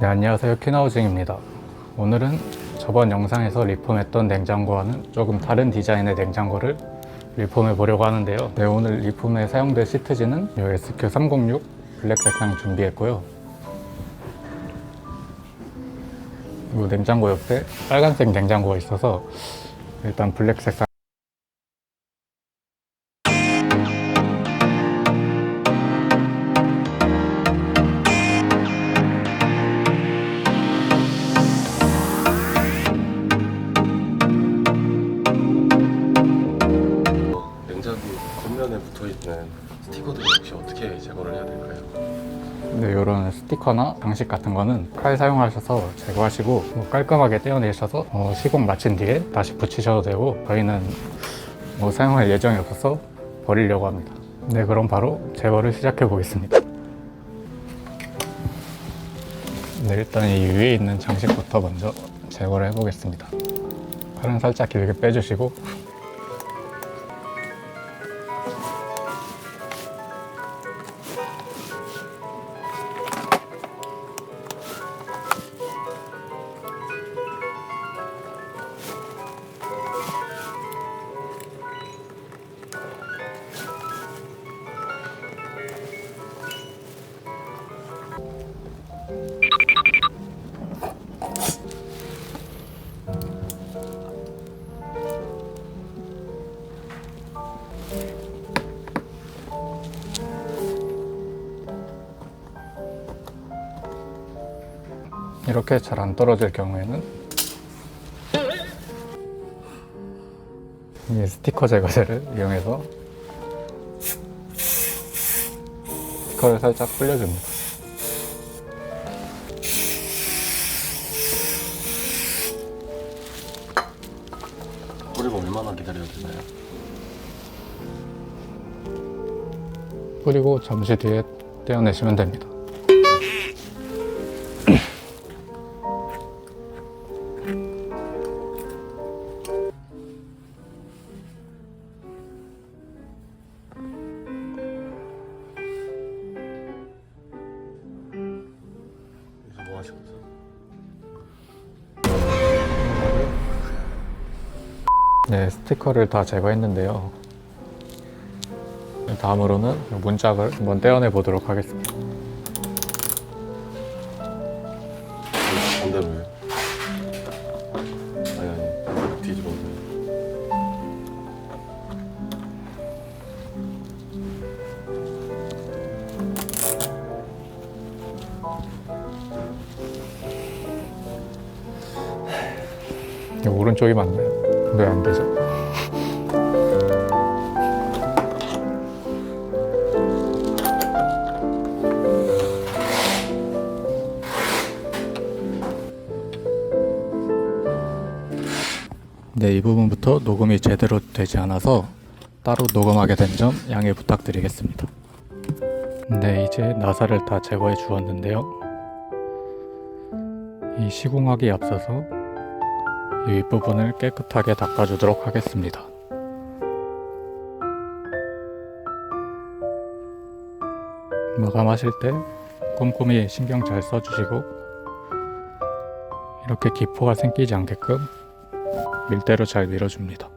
네, 안녕하세요. 키나우징입니다. 오늘은 저번 영상에서 리폼했던 냉장고와는 조금 다른 디자인의 냉장고를 리폼해 보려고 하는데요. 네, 오늘 리폼에 사용될 시트지는 이 SQ306 블랙 색상 준비했고요. 이 냉장고 옆에 빨간색 냉장고가 있어서 일단 블랙 색상 붙어 있는 스티커들을 혹시 어떻게 제거를 해야 될까요? 네, 이런 스티커나 장식 같은 거는 칼 사용하셔서 제거하시고 뭐 깔끔하게 떼어내셔서 어, 시공 마친 뒤에 다시 붙이셔도 되고 저희는 뭐 사용할 예정이 없어서 버리려고 합니다. 네, 그럼 바로 제거를 시작해 보겠습니다. 네, 일단 이 위에 있는 장식부터 먼저 제거를 해보겠습니다. 칼은 살짝 길게 빼주시고 이렇게 잘 안 떨어질 경우에는 이 스티커 제거제를 이용해서 스티커를 살짝 불려줍니다. 뿌리고 얼마나 기다려야 되나요? 뿌리고 잠시 뒤에 떼어내시면 됩니다. 뭐? 네, 스티커를 다 제거했는데요. 다음으로는 문짝을 한번 떼어내 보도록 하겠습니다. 반대로요? 아니 아니 뒤집어서요 이 오른쪽이 맞나요? 왜안 되죠? 네, 이 부분부터 녹음이 제대로 되지 않아서 따로 녹음하게 된 점 양해 부탁드리겠습니다. 네, 이제 나사를 다 제거해 주었는데요. 이 시공하기에 앞서서 이 윗부분을 깨끗하게 닦아주도록 하겠습니다. 마감하실 때 꼼꼼히 신경 잘 써주시고 이렇게 기포가 생기지 않게끔 밀대로 잘 밀어줍니다.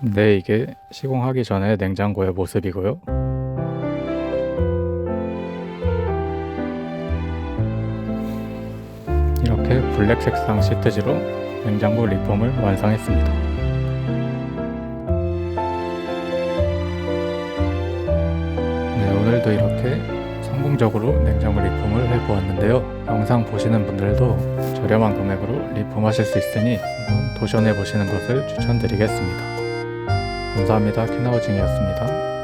네, 이게 시공하기 전에 냉장고의 모습이고요. 이렇게 블랙 색상 시트지로 냉장고 리폼을 완성했습니다. 네, 오늘도 이렇게 성공적으로 냉장고 리폼을 해보았는데요. 영상 보시는 분들도 저렴한 금액으로 리폼하실 수 있으니 도전해 보시는 것을 추천드리겠습니다. 감사합니다. 키나우징이었습니다.